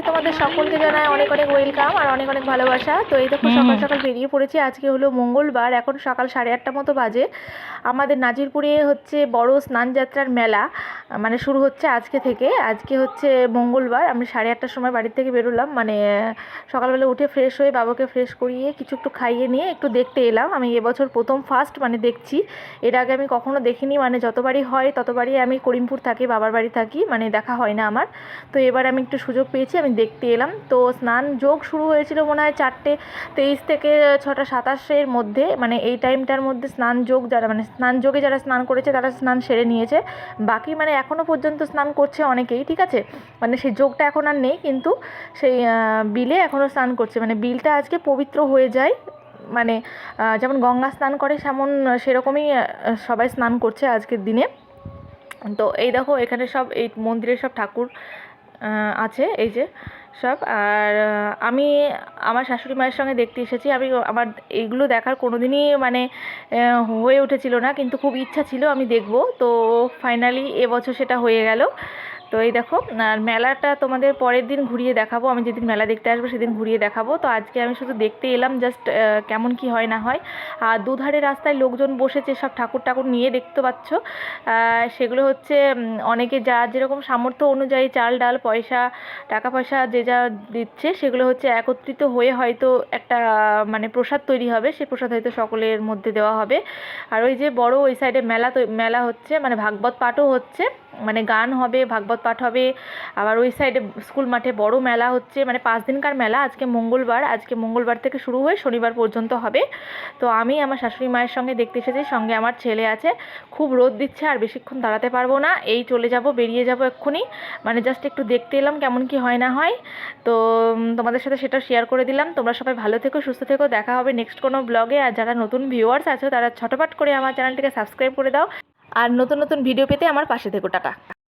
চ্যানেলে তোমাদের সকলকে জানায় অনেক অনেক ওয়েলকাম আর অনেক অনেক ভালোবাসা। তো এই দেখো সকাল সকাল বেরিয়ে পড়েছি। আজকে হলো মঙ্গলবার। এখন সকাল সাড়ে আটটা মতো বাজে। আমাদের নাজিরপুরে হচ্ছে বড় স্নানযাত্রার মেলা মানে শুরু হচ্ছে আজকে থেকে। আজকে হচ্ছে মঙ্গলবার। আমি সাড়ে আটটার সময় বাড়ির থেকে বেরোলাম। মানে সকালবেলা উঠে ফ্রেশ হয়ে বাবাকে ফ্রেশ করিয়ে কিছু একটু খাইয়ে নিয়ে একটু দেখতে এলাম। আমি এবছর প্রথম ফার্স্ট মানে দেখছি। এর আগে আমি কখনো দেখিনি। মানে যতবারই হয় ততবারই আমি করিমপুর থাকি বাবার বাড়ি থাকি। মানে দেখা হয় না আমার। তো এবার আমি একটু সুযোগ পেয়েছি। আমি দেখতে এলাম। তো স্নান যোগ শুরু হয়েছিল মনে হয় চারটে তেইশ থেকে ছটা সাতাশের মধ্যে। মানে এই টাইমটার মধ্যে স্নান যোগ যারা মানে স্নান যোগে যারা স্নান করেছে তারা স্নান সেরে নিয়েছে। বাকি মানে এখনও পর্যন্ত স্নান করছে অনেকেই, ঠিক আছে? মানে সেই যোগটা এখন আর নেই, কিন্তু সেই বিলে এখনও স্নান করছে। মানে বিলটা আজকে পবিত্র হয়ে যায়। মানে যেমন গঙ্গা স্নান করে সেমন, সেরকমই সবাই স্নান করছে আজকের দিনে। তো এই দেখো এখানে সব, এই মন্দিরের সব ঠাকুর আছে, এই যে সব। আর আমি আমার শাশুড়ি মায়ের সঙ্গে দেখতে এসেছি। আমি আমার এইগুলো দেখার কোনো দিনই মানে হয়ে উঠেছিল না, কিন্তু খুব ইচ্ছা ছিল আমি দেখব। তো ফাইনালি এবছর সেটা হয়ে গেল। তো এই দেখো, আর মেলাটা তোমাদের পরের দিন ঘুরিয়ে দেখাবো। আমি যেদিন মেলা দেখতে আসব সেদিন ঘুরিয়ে দেখাবো। তো আজকে আমি শুধু দেখতে এলাম জাস্ট কেমন কি হয় না হয়। আর দুধারে রাস্তায় লোকজন বসেছে, সব ঠাকুর ঠাকুর নিয়ে দেখতে পাচ্ছ। সেগুলো হচ্ছে অনেকে যা যেরকম সামর্থ্য অনুযায়ী চাল ডাল, পয়সা, টাকা পয়সা যে যা দিচ্ছে, সেগুলো হচ্ছে একত্রিত হয়ে হয়তো একটা মানে প্রসাদ তৈরি হবে। সেই প্রসাদ হয়তো সকলের মধ্যে দেওয়া হবে। আর ওই যে বড় ওই সাইডে মেলা মেলা হচ্ছে মানে ভাগবত পাঠও হচ্ছে। মানে গান হবে, ভাগবত পাঠ হবে। আবার ওই সাইডে স্কুল মাঠে বড় মেলা হচ্ছে মানে পাঁচ দিনকার মেলা। আজকে মঙ্গলবার আজকে মঙ্গলবার থেকে শুরু হয়ে শনিবার পর্যন্ত হবে। তো আমি আমার শাশুড়ি মায়ের সঙ্গে দেখতে এসেছি, সঙ্গে আমার ছেলে আছে। খুব রোদ দিচ্ছে, আর বেশিক্ষণ দাঁড়াতে পারব না। এই চলে যাব, বেরিয়ে যাব এক্ষুনি। মানে জাস্ট একটু দেখতে এলাম কেমন কি হয় না হয়। তো তোমাদের সাথে সেটা শেয়ার করে দিলাম। তোমরা সবাই ভালো থেকো, সুস্থ থেকো। দেখা হবে নেক্সট কোনো ব্লগে আর যারা নতুন ভিউয়ার্স আছো, তারা ছটপট করে আমার চ্যানেলটিকে সাবস্ক্রাইব করে দাও। আর নতুন নতুন ভিডিও পেতে আমার পাশে থেকো টাটা।